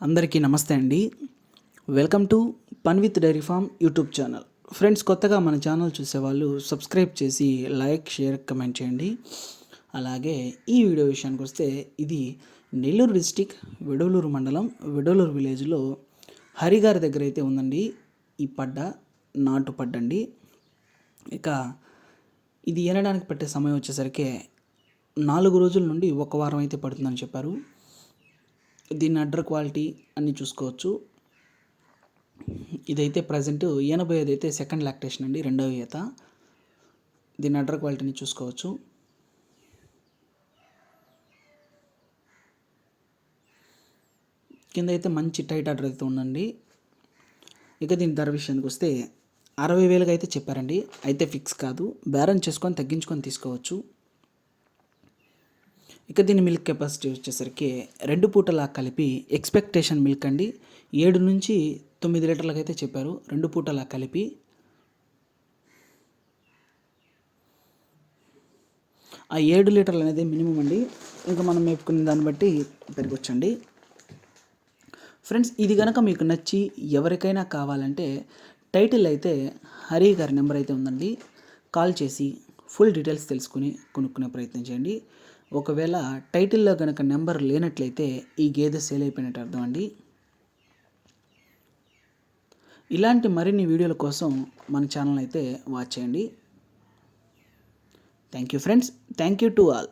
అందరికీ నమస్తే అండి. Welcome to fun with dairy farm YouTube channel friends కొత్తగా మన ఛానల్ చూసేవాళ్ళు సబ్స్క్రైబ్ చేసి లైక్ షేర్ కమెంట్ చేయండి. అలాగే ఈ వీడియో విషయానికి వస్తే ఇది నెల్లూరు డిస్టిక్ విడవలూరు మండలం విడవలూరు విలేజ్లో హరిగారి దగ్గర అయితే ఉందండి. ఈ పడ్డ నాటు పడ్డ అండి. ఇక ఇది ఏనడానికి పట్టే సమయం వచ్చేసరికి నాలుగు రోజుల నుండి ఒక వారం అయితే పడుతుందని చెప్పారు. దీని అడ్డర్ క్వాలిటీ అన్నీ చూసుకోవచ్చు. ఇదైతే ప్రజెంట్ ఎనభై ఐదు అయితే సెకండ్ లాక్టేషన్ అండి రెండవ ఈత. దీని అడ్డర్ క్వాలిటీని చూసుకోవచ్చు. కింద అయితే మంచి టైట్ ఆర్డర్ అయితే ఉందండి. ఇక దీని ధర విషయానికి వస్తే అరవై వేలుగా అయితే చెప్పారండి. అయితే ఫిక్స్ కాదు. బేరం చేసుకొని తగ్గించుకొని తీసుకోవచ్చు. ఇక దీని మిల్క్ కెపాసిటీ వచ్చేసరికి రెండు పూటలా కలిపి ఎక్స్పెక్టేషన్ మిల్క్ అండి. ఏడు నుంచి తొమ్మిది లీటర్లకు అయితే చెప్పారు. రెండు పూటలా కలిపి ఆ ఏడు లీటర్లు అనేది మినిమం అండి. ఇంకా మనం మేపుకునే దాన్ని బట్టి పెరగొచ్చండి. ఫ్రెండ్స్ ఇది కనుక మీకు నచ్చి ఎవరికైనా కావాలంటే టైటిల్ అయితే హరి గారి నెంబర్ అయితే ఉందండి. కాల్ చేసి ఫుల్ డీటెయిల్స్ తెలుసుకుని కొనుక్కునే ప్రయత్నం చేయండి. ఒకవేళ టైటిల్లో కనుక నెంబర్ లేనట్లయితే ఈ గేదె సేల్ అయిపోయినట్టు అర్థం అండి. ఇలాంటి మరిన్ని వీడియోల కోసం మన ఛానల్ అయితే వాచ్ చేయండి. Thank you friends. Thank you to all.